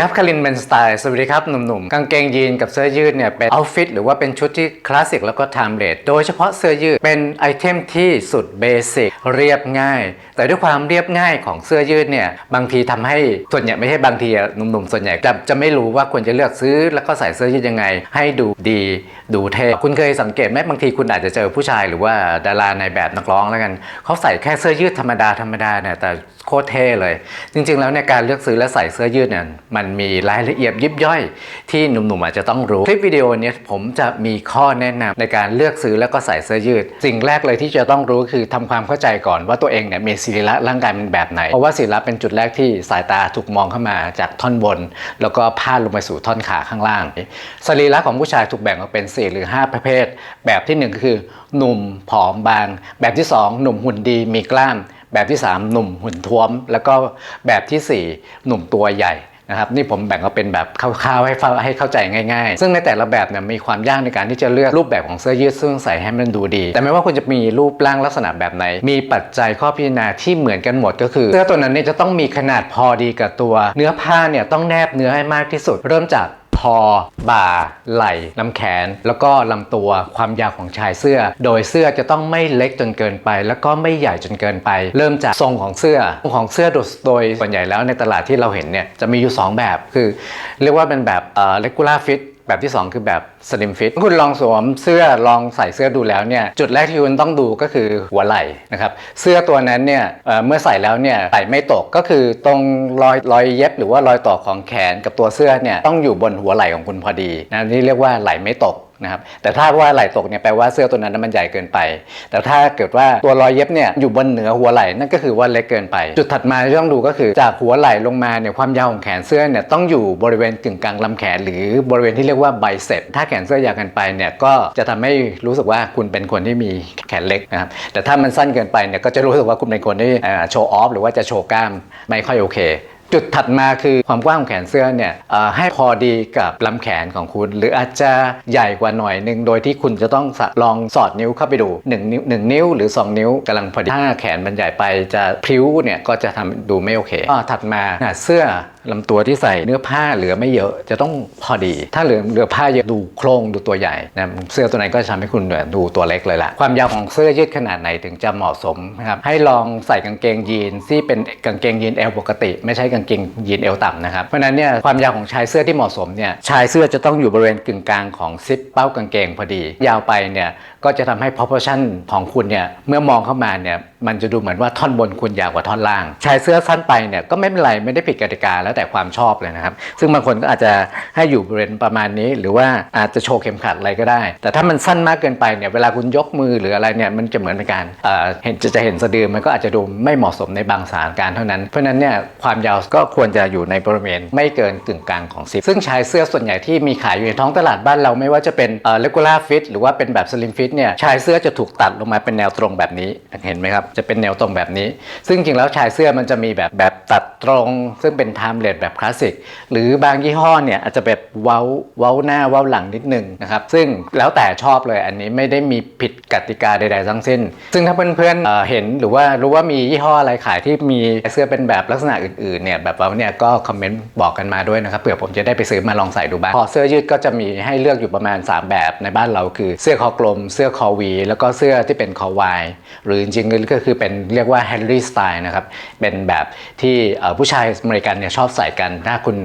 ครับคารินเบนสไตล์สวัสดีครับ หนุ่มๆ กางเกงยีนกับเสื้อยืดเนี่ยเป็นเอาฟิตหรือว่าเป็นชุดที่คลาสสิกแล้วก็ไทม์เลสโดยเฉพาะเสื้อยืดเป็นไอเทมที่สุดเบสิกเรียบง่าย แต่ด้วยความเรียบง่ายของเสื้อยืดเนี่ยบางทีทำให้ส่วนใหญ่ไม่ใช่บางทีหนุ่มๆส่วนใหญ่จะจะไม่รู้ว่าควรจะเลือกซื้อแล้วก็ใส่เสื้อยืดยังไง ให้ดูดีดูเท่คุณเคยสังเกตไหมบางทีคุณอาจจะเจอผู้ชายหรือว่าดาราในแบบนักร้องแล้วกันเขาใส่แค่เสื้อยืดธรรมดาธรรมดาเนี่ยแต่โคตรเท่เลย จริง ๆ แล้วในยการเลือกซื้อและใส่เสื้อยืดเนี่ยมันมีรายละเอียดยิบย่อย ที่หนุ่มๆอาจจะต้องรู้ คลิปวิดีโอนี้ผมจะมีข้อแนะนำในการเลือกซื้อแล้วก็ใส่เสื้อยืด สิ่งแรกเลยที่จะต้องรู้คือทำความเข้าใจก่อนว่าตัวเองเนี่ยมีศีระร่างกายเป็นแบบไหน เพราะว่าศีระเป็นจุดแรกที่สายตาถูกมองเข้ามาจากท่อนบน แล้วก็พาดลงไปสู่ท่อนขาข้างล่างสรีระของผู้ชายถูกแบ่งออกเป็น 4 หรือ 5 ประเภท แบบที่หนึ่งก็คือหนุ่มผอมบาง แบบที่สองหนุ่มหุ่นดีมีกล้ามแบบที่ 3 หนุ่มหุ่นท้วม แล้วก็แบบทีสี่4 หนุ่มตัวใหญ่ นะครับนี่ผมแบ่งเอาเป็นแบบคร่าวๆให้ให้เข้าใจง่ายๆ ซึ่งในแต่ละแบบเนี่ยมีความยากในการที่จะเลือกรูปแบบของเสื้อยืดซึ่งใส่ให้มันดูดี แต่ไม่ว่าคุณจะมีรูปร่างลักษณะแบบไหน มีปัจจัยข้อพิจารณาที่เหมือนกันหมดก็คือ เสื้อตัวนั้นเนี่ยจะต้องมีขนาดพอดีกับตัว เนื้อผ้าเนี่ยต้องแนบเนื้อให้มากที่สุด เริ่มจาก คอ บ่า ไหล่ลำแขน แล้วก็ลำตัวความยาวของชายเสื้อ โดยเสื้อจะต้องไม่เล็กจนเกินไป แล้วก็ไม่ใหญ่จนเกินไป เริ่มจากทรงของเสื้อทรงของเสื้อโดยส่วนใหญ่แล้วในตลาดที่เราเห็นเนี่ยจะมีอยู่ 2 แบบคือ เรียกว่าเป็นแบบเอ่อ regular fit แบบที่ 2 คือแบบ slim fit คุณลองสวมเสื้อลองใส่เสื้อดูแล้วเนี่ยจุดแรกที่คุณต้องดูก็คือหัวไหล่นะครับเสื้อตัวนั้นเนี่ยเอ่อเมื่อใส่แล้วเนี่ยใส่ไม่ตกก็คือตรงรอยรอยเย็บหรือว่ารอยต่อของแขนกับตัวเสื้อเนี่ยต้องอยู่บนหัวไหล่ของคุณพอดีนะนี่เรียกว่าไหล่ไม่ตก นะครับแต่ถ้าว่าไหล่ตกเนี่ยแปลว่าเสื้อตัวนั้นมันใหญ่เกินไป แต่ถ้าเกิดว่าตัวรอยเย็บเนี่ยอยู่บนเหนือหัวไหล่นั่นก็คือว่าเล็กเกินไป จุดถัดมาที่ต้องดูก็คือจากหัวไหล่ลงมาเนี่ยความยาวของแขนเสื้อเนี่ยต้องอยู่บริเวณกึ่งกลางลำแขน หรือบริเวณที่เรียกว่าไบเซปถ้าแขนเสื้อยาวเกินไปเนี่ยก็จะทำให้รู้สึกว่าคุณเป็นคนที่มีแขนเล็กนะครับแต่ถ้ามันสั้นเกินไปเนี่ยก็จะรู้สึกว่าคุณเป็นคนที่โชว์ออฟหรือว่าจะโชว์กล้ามไม่ค่อยโอเค จุดถัดมาคือความกว้างของแขนเสื้อเนี่ยให้พอดีกับลำแขนของคุณ หรืออาจจะใหญ่กว่าหน่อยหนึ่งโดยที่คุณจะต้องลองสอดนิ้วเข้าไปดู1นิ้วหนึ่งนิ้วหรือ 2 นิ้วกำลังพอดีถ้าแขนมันใหญ่ไปจะพริ้วเนี่ยก็จะทำดูไม่โอเคอ่าถัดมาเสื้อลำตัวที่ใส่เนื้อผ้าเหลือไม่เยอะจะต้องพอดี ถ้าเหลือเหลือผ้าเยอะดูโครงดูตัวใหญ่นะเสื้อตัวไหนก็จะทำให้คุณเนี่ยดูตัวเล็กเลยล่ะ ความยาวของเสื้อยืดขนาดไหนถึงจะเหมาะสมนะครับให้ลองใส่กางเกงยีนที่เป็นกางเกงยีนเอวปกติ ไม่ใช่กางเกงยีนเอวต่ำนะครับเพราะฉะนั้นเนี่ยความยาวของชายเสื้อที่เหมาะสมเนี่ยชายเสื้อจะต้องอยู่บริเวณกึ่งกลางของซิปเป้ากางเกงพอดี ยาวไปเนี่ย ก็จะทำให้ proportion ของคุณเนี่ยเมื่อมองเข้ามาเนี่ยมันจะดูเหมือนว่าท่อนบนคุณยาวกว่าท่อนล่าง ชายเสื้อสั้นไปเนี่ยก็ไม่เป็นไรไม่ได้ผิดกติกาแล้วแต่ความชอบเลยนะครับ ซึ่งบางคนก็อาจจะให้อยู่บริเวณประมาณนี้ หรือว่าอาจจะโชว์เข็มขัดอะไรก็ได้ แต่ถ้ามันสั้นมากเกินไปเนี่ยเวลาคุณยกมือหรืออะไรเนี่ยมันจะเหมือนเป็นการเออเห็นจะจะเห็นสะดือมันก็อาจจะดูไม่เหมาะสมในบางสถานการณ์เท่านั้นเพราะนั้นเนี่ยความยาวก็ควรจะอยู่ในบริเวณไม่เกินกึ่งกลางของซิปซึ่งชายเสื้อส่วนใหญ่ที่มีขายอยู่ในท้องตลาดบ้านเราไม่ว่าจะเป็นเอ่อ regular fit หรือว่าเป็นแบบ slim fit เนี่ยชายเสื้อจะถูกตัดลงมาเป็นแนวตรงแบบนี้เห็นไหมครับจะเป็นแนวตรงแบบนี้ ซึ่งจริงแล้วชายเสื้อมันจะมีแบบแบบตัดตรง ซึ่งเป็น timeless แบบคลาสสิกหรือบางยี่ห้อเนี่ยอาจจะแบบเว้าเว้าหน้าเว้าหลังนิดนึงนะครับซึ่งแล้วแต่ชอบเลยอันนี้ไม่ได้มีผิดกติกาใด ๆ ทั้งสิ้น ซึ่งถ้าเพื่อนๆเเห็นหรือว่ารู้ว่ามียี่ห้ออะไรขายที่มีเสื้อเป็นแบบลักษณะอื่นๆเนี่ยแบบว่าเนี่ยก็คอมเมนต์บอกกันมาด้วยนะครับเผื่อผมจะได้ไปซื้อมาลองใส่ดูบ้างพอเสื้อยืดก็จะมีให้เลือกอยู่ประมาณ 3 แบบในบ้านเราคือเสื้อคอกลมเสื้อคอวี แล้วก็เสื้อที่เป็นคอวายหรือจริงๆก็คือเป็นเรียกว่าแฮร์รี่สไตล์นะครับ เป็นแบบที่ผู้ชายอเมริกันเนี่ยชอบใส่กัน ถ้าคุณ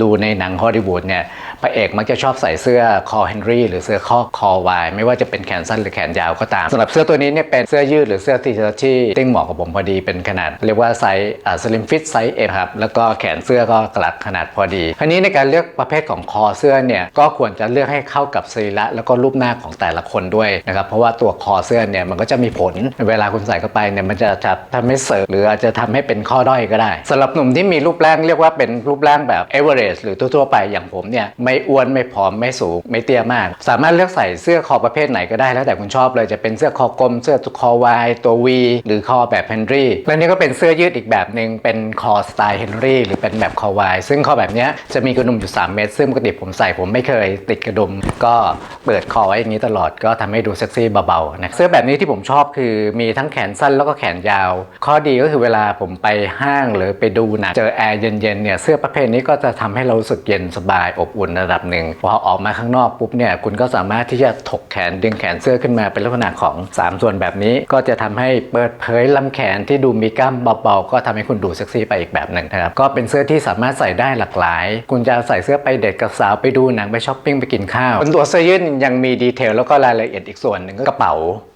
ดูในหนังฮอลลีวูดเนี่ยพระเอกมักจะชอบใส่เสื้อคอเฮนรี่หรือเสื้อคอคอวายไม่ว่าจะเป็นแขนสั้นหรือแขนยาวก็ตามสำหรับเสื้อตัวนี้เนี่ยเป็นเสื้อยืดหรือเสื้อที่ที่ติ้งเหมาะกับผมพอดีเป็นขนาด เรียกว่าไซส์สลิมฟิตไซส์เอครับแล้วก็แขนเสื้อก็กลัดขนาดพอดีคราวนี้ในการเลือกประเภทของคอเสื้อเนี่ยก็ควรจะเลือกให้เข้ากับสรีระแล้วก็รูปหน้าของแต่ละคนด้วยนะครับเพราะว่าตัวคอเสื้อเนี่ยมันก็จะมีผลเวลาคุณใส่เข้าไปเนี่ยมันจะจะทำให้เสริมหรืออาจจะทำให้เป็นข้อด้อยก็ได้สำหรับหนุ่มที่มีรูปร่างเรียกว่าเป็นรูปร่างแบบเอเวอเรสต์หรือทั่วๆไปอย่างผมเนี่ยไม่อ้วนไม่ผอมไม่สูงไม่เตี้ยมาก สามารถเลือกใส่เสื้อคอประเภทไหนก็ได้แล้วแต่คุณชอบเลยจะเป็นเสื้อคอกลมเสื้อคอวายตัววีหรือคอแบบเฮนรี่และนี่ก็เป็นเสื้อยืดอีกแบบหนึ่งเป็นคอสไตล์เฮนรี่หรือเป็นแบบคอวายซึ่งคอแบบเนี้ยจะมีกระดุมอยู่ 3 เมตร ซึ่งปกติผมใส่ผมไม่เคยติดกระดุมก็เปิดคอไว้อย่างนี้ตลอดก็ทำให้ดูเซ็กซี่เบาๆนะเสื้อแบบนี้ที่ผมชอบคือมีทั้งแขนสั้นแล้วก็แขนยาว ข้อดีก็คือเวลาผมไปห้างหรือไปดูหนังเจอแอร์เย็นๆเนี่ยเสื้อประเภทนี้ก็จะทำให้เรารู้สึกเย็นสบายอบอุ่นระดับหนึ่งพอออกมาข้างนอกปุ๊บเนี่ยคุณก็สามารถที่จะถกแขนดึงแขนเสื้อขึ้นมาเป็นลักษณะของ 3 ส่วนแบบนี้ก็จะทำให้เปิดเผยลำแขนที่ดูมีกล้ามเบาๆก็ทำให้คุณดูเซ็กซี่ไปอีกแบบหนึ่งนะครับก็เป็นเสื้อที่สามารถใส่ได้หลากหลาย คุณจะใส่เสื้อไปเดทกับสาวไปดูหนังไปช้อปปิ้งไปกินข้าวบนตัวเสื้อยืดยังมีดีเทลแล้วก็รายละเอียดอีกส่วนหนึ่งก็กระเป๋า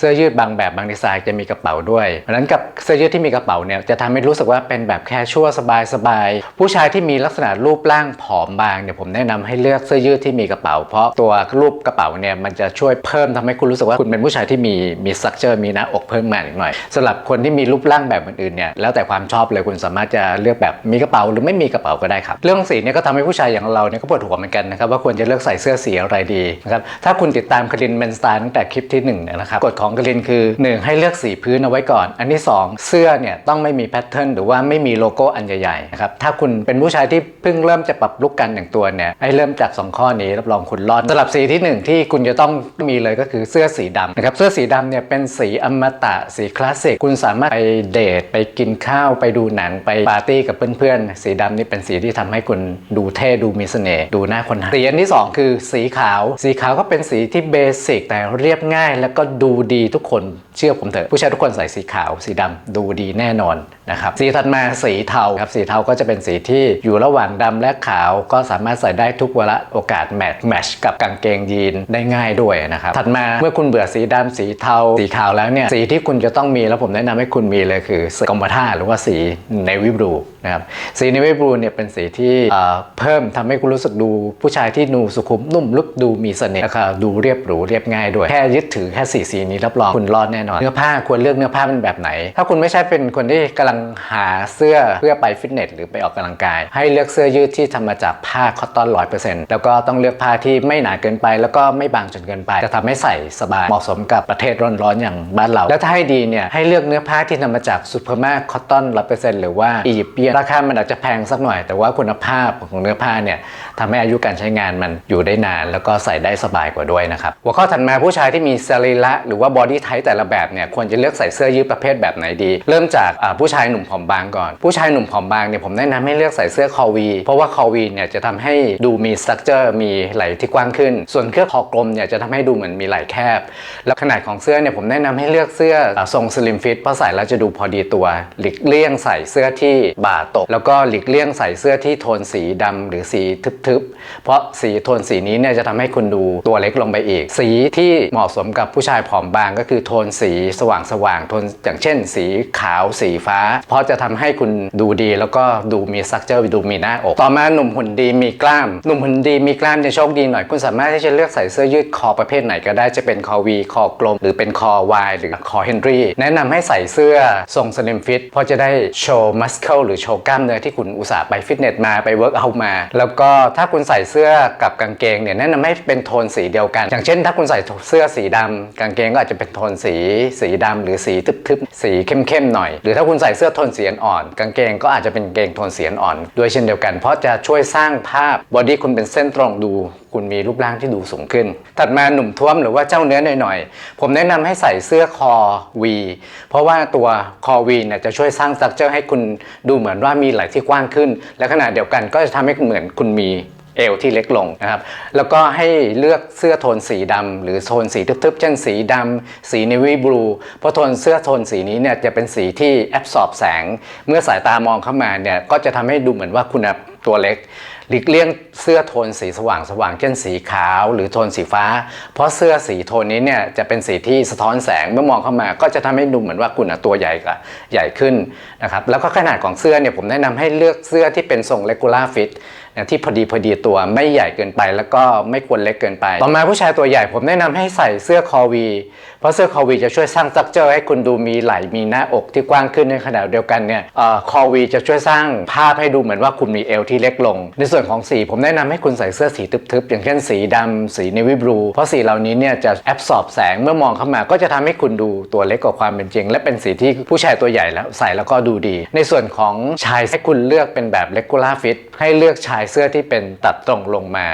เสื้อยืดบางแบบบางดีไซน์จะมีกระเป๋าด้วย เพราะฉะนั้นกับเสื้อยืดที่มีกระเป๋าเนี่ยจะทำให้รู้สึกว่าเป็นแบบแคชชัวสบายสบายๆผู้ชายที่มีลักษณะรูปร่างผอมบางเนี่ยผมแนะนำให้เลือกเสื้อยืดที่มีกระเป๋า เพราะตัวรูปกระเป๋าเนี่ยมันจะช่วยเพิ่มทำให้คุณรู้สึกว่าคุณเป็นผู้ชายที่มีมีสักเจอมีหน้าอกเพิ่มมาอีกหน่อยสำหรับคนที่มีรูปร่างแบบอื่นๆเนี่ยแล้วแต่ความชอบเลยคุณสามารถจะเลือกแบบมีกระเป๋าหรือไม่มีกระเป๋าก็ได้ครับเรื่องสีเนี่ยก็ทำให้ผู้ชายอย่างเราเนี่ยก็ปวดหัวเหมือนกันนะครับว่าควรจะเลือกใส่เสื้อสีอะไรดีนะครับถ้าคุณติดตามคลินเมนสไตล์ตั้งแต่คลิปที่หนึ่งเนี่ยนะครับกฎของคลินคือ 1 ให้เลือกสีพื้นเอาไว้ก่อน อันที่ 2 เสื้อเนี่ยต้องไม่มีแพทเทิร์นหรือว่าไม่มีโลโก้อันใหญ่ๆนะครับถ้าคุณเป็นผู้ชายที่เพิ่งเริ่มจะปรับลุกการแต่งตัวเนี่ยให้เริ่มจาก 2 ข้อนี้รับรองคุณรอดสำหรับสีที่ 1 ที่คุณจะต้องมีเลยก็คือเสื้อสีดำนะครับเสื้อสีดำเนี่ยเป็นสีอมตะสีคลาสสิกคุณสามารถไปเดทไปกินข้าวไปดูหนังไปปาร์ตี้กับเพื่อนๆสีดำนี่เป็นสีที่ทำให้คุณดูเท่ดูมีเสน่ห์ดูน่าค้นหาสีอันที่สองคือสีขาว สีขาวก็เป็นสีที่เบสิกแต่เรียบง่ายแล้วก็ดูดีทุกคนเชื่อผมเถอะผู้ชายทุกคนใส่สีขาว สีดำดูดีแน่นอนนะครับสีถัดมาสีเทาครับสีเทาก็จะเป็นสีที่อยู่ระหว่างดำและขาว ก็สามารถใส่ได้ทุกเวลาโอกาสแมทแมชกับกางเกงยีนได้ง่ายด้วยนะครับถัดมาเมื่อคุณเบื่อสีดำสีเทา สีขาวแล้วเนี่ยสีที่คุณจะต้องมีแล้วผมแนะนำให้คุณมีเลยคือสีกรมท่าหรือว่าสีเนวิบลูนะครับสีเนวิบลูเนี่ยเป็นสีที่เพิ่มทำให้คุณรู้สึกดูผู้ชายที่ดูสุขุมนุ่มลึกดูมีเสน่ห์แล้วก็ดูเรียบหรูเรียบง่ายด้วยแค่ยึดถือแค่สีสีนี้รับรองคุณรอดแน่นอน เนื้อผ้าควรเลือกเนื้อผ้าเป็นแบบไหน ถ้าคุณไม่ใช่เป็นคนที่กำลังหาเสื้อเพื่อไปฟิตเนสหรือไปออกกำลังกาย ให้เลือกเสื้อยืดที่ทำมาจากผ้าคอตตอนร้อยเปอร์เซ็นต์แล้วก็ต้องเลือกผ้าที่ไม่หนาเกินไป แล้วก็ไม่บางจนเกินไป จะทำให้ใส่สบายเหมาะสมกับประเทศร้อนๆอย่างบ้านเรา แล้วถ้าให้ดีเนี่ยให้เลือกเนื้อผ้าที่ทำมาจากซูเปอร์มาคอตตอนร้อยเปอร์เซ็นต์หรือว่าอียิปเปียนราคามันอาจจะแพงสักหน่อย แต่ว่าคุณภาพของเนื้อผ้าเนี่ยทำให้อายุการใช้งานมันอยู่ได้นาน แล้วก็ใส่ได้สบายกว่าด้วยนะครับหัวข้อถัดมาผู้ชายที่มีสรีระหรือว่าบอดี้ไทป์แต่ละแบบเนี่ยควรจะเลือกใส่เสื้อยืดประเภทแบบไหนดี เริ่มจากผู้ชายหนุ่มผอมบางก่อน ผู้ชายหนุ่มผอมบางเนี่ยผมแนะนำให้เลือกใส่เสื้อคอวีเพราะว่าคอวีเนี่ยจะทำให้ดูมีสตรัคเจอร์มีไหล่ที่กว้างขึ้น ส่วนเครื่องคอกลมเนี่ยจะทำให้ดูเหมือนมีไหล่แคบ แล้วขนาดของเสื้อเนี่ยผมแนะนำให้เลือกเสื้อทรงสลิมฟิตเพราะใส่แล้วจะดูพอดีตัว หลีกเลี่ยงใส่เสื้อที่บ่าตก แล้วก็หลีกเลี่ยงใส่เสื้อที่โทนสีดำหรือสีทึบๆ เพราะสีโทนสีนี้เนี่ยจะทำให้คุณดูตัวเล็กลงไปอีก สีที่เหมาะสมกับผู้ชายผอมบางก็คือโทนสีสว่างสว่างๆโทนอย่างเช่น สีขาวสีฟ้า เพราะจะทำให้คุณดูดีแล้วก็ดูมีสักเจอร์ดูมีหน้าอก ต่อมาหนุ่มหุ่นดีมีกล้าม หนุ่มหุ่นดีมีกล้ามจะโชคดีหน่อย คุณสามารถที่จะเลือกใส่เสื้อยืดคอประเภทไหนก็ได้จะเป็นคอวีคอกลม หรือเป็นคอวายหรือคอเฮนรี่แนะนำให้ใส่เสื้อทรงสลิมฟิตเพราะจะได้โชว์มัสเคิลหรือโชว์กล้ามเนื้อที่คุณอุตส่าห์ไปฟิตเนสมาไปเวิร์กเอามา แล้วก็ถ้าคุณใส่เสื้อกับกางเกงเนี่ยแนะนำให้เป็นโทนสีเดียวกัน อย่างเช่น ถ้าคุณใส่เสื้อสีดำกางเกงก็อาจจะจะเป็นโทนสี สีดำหรือสีทึบๆ สีเข้มๆหน่อย หรือถ้าคุณใส่เสื้อโทนสีอ่อนกางเกงก็อาจจะเป็นเกงโทนสีอ่อนด้วยเช่นเดียวกัน เพราะจะช่วยสร้างภาพบอดี้คุณเป็นเส้นตรงดูคุณมีรูปร่างที่ดูสูงขึ้น ถัดมาหนุ่มท้วมหรือว่าเจ้าเนื้อหน่อยๆ ผมแนะนำให้ใส่เสื้อคอวี เพราะว่าตัวคอวีเนี่ยจะช่วยสร้างสตรัคเจอร์ให้คุณดูเหมือนว่ามีไหล่ที่กว้างขึ้น และขณะเดียวกันก็จะทำให้เหมือนคุณมี เอวที่เล็กลงนะครับแล้วก็ให้เลือกเสื้อโทนสีดำหรือโทนสีทึบๆ เช่นสีดำสีเนวี่บลูเพราะโทนเสื้อโทนสีนี้เนี่ยจะเป็นสีที่แอบสอบแสง เมื่อสายตามองเข้ามาเนี่ยก็จะทำให้ดูเหมือนว่าคุณตัวเล็กหลีกเลี่ยงเสื้อโทนสีสว่างสว่างๆเช่นสีขาว หรือโทนสีฟ้า เพราะเสื้อสีโทนนี้เนี่ยจะเป็นสีที่สะท้อนแสงเมื่อมองเข้ามา ก็จะทำให้ดูเหมือนว่าคุณตัวใหญ่กว่าใหญ่ขึ้นนะครับแล้วก็ขนาดของเสื้อเนี่ยผมแนะนำให้เลือกเสื้อที่เป็นทรง regular fit ที่พอดีพอดีตัวไม่ใหญ่เกินไป แล้วก็ไม่ควรเล็กเกินไป ต่อมาผู้ชายตัวใหญ่ผมแนะนำให้ใส่เสื้อคอวี เพราะเสื้อคอวีจะช่วยสร้างสตรัคเจอให้คุณดูมีไหล่มีหน้าอกที่กว้างขึ้นในขณะเดียวกันเนี่ยอคอวีจะช่วยสร้างภาพให้ดูเหมือนว่าคุณมีเอวที่เล็กลง ในส่วนของสีผมแนะนำให้คุณใส่เสื้อสีทึบๆ อย่างเช่นสีดำสีเนวิบลูเพราะสีเหล่านี้เนี่ยจะแอบสอบแสงเมื่อมองเข้ามาก็จะทำให้คุณดูตัวเล็กกว่าความเป็นจริง และเป็นสีที่ผู้ชายตัวใหญ่แล้วใส่แล้วก็ดูดี ในส่วนของชายให้คุณเลือกเป็นแบบ regular fit ให้เลือกชายเสื้อที่เป็นตัดตรงลงมา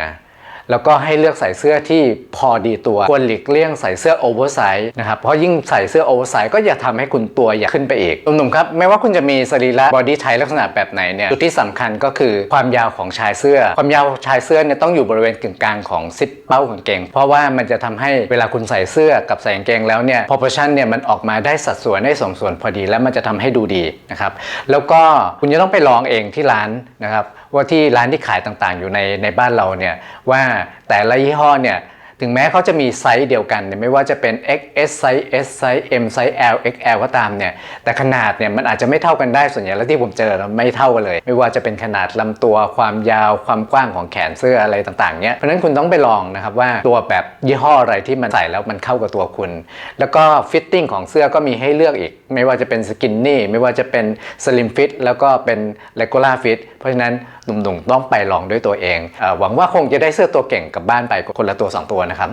แล้วก็ให้เลือกใส่เสื้อที่พอดีตัวควรหลีกเลี่ยงใส่เสื้อโอเวอร์ไซส์นะครับเพราะยิ่งใส่เสื้อโอเวอร์ไซส์ก็อย่าทำให้คุณตัวใหญ่ขึ้นไปอีกหนุ่มๆครับไม่ว่าคุณจะมีสรีระบอดี้ไทลักษณะแบบไหนเนี่ยจุดที่สำคัญก็คือความยาวของชายเสื้อ ความยาวชายเสื้อเนี่ยต้องอยู่บริเวณกึ่งกลางของซิปเป้ากางเกง เพราะว่ามันจะทำให้เวลาคุณใส่เสื้อกับใส่กางเกงแล้วเนี่ย proportion เนี่ยมันออกมาได้สัดส่วนได้สมส่วนพอดี แล้วมันจะทำให้ดูดีนะครับแล้วก็คุณจะต้องไปลองเองที่ร้านนะครับว่าที่ร้านที่ขายต่างๆ อยู่ในในบ้านเราเนี่ยว่าแต่ละยี่ห้อเนี่ยถึงแม้เขาจะมีไซส์เดียวกันเนี่ยไม่ว่าจะเป็น XS ไซส์ S ไซส์ M ไซส์ L XL ก็ตามเนี่ยแต่ขนาดเนี่ยมันอาจจะไม่เท่ากันได้ส่วนใหญ่แล้วที่ผมเจอแล้วไม่เท่ากันเลย ไม่ว่าจะเป็นขนาดลำตัวความยาวความกว้างของแขนเสื้ออะไรต่างๆเนี่ยเพราะนั้นคุณต้องไปลองนะครับว่าตัวแบบยี่ห้ออะไรที่มันใส่แล้วมันเข้ากับตัวคุณ แล้วก็ฟิตติ้งของเสื้อก็มีให้เลือกอีก ไม่ว่าจะเป็นสกินนี่ไม่ว่าจะเป็นสลิมฟิตแล้วก็เป็นเลกูล่าฟิตเพราะฉะนั้น หนุ่มๆต้องไปลองด้วยตัวเองอหวังว่าคงจะได้เสื้อตัวเก่งกลับบ้านไปคนละตัวสองตัวนะครับ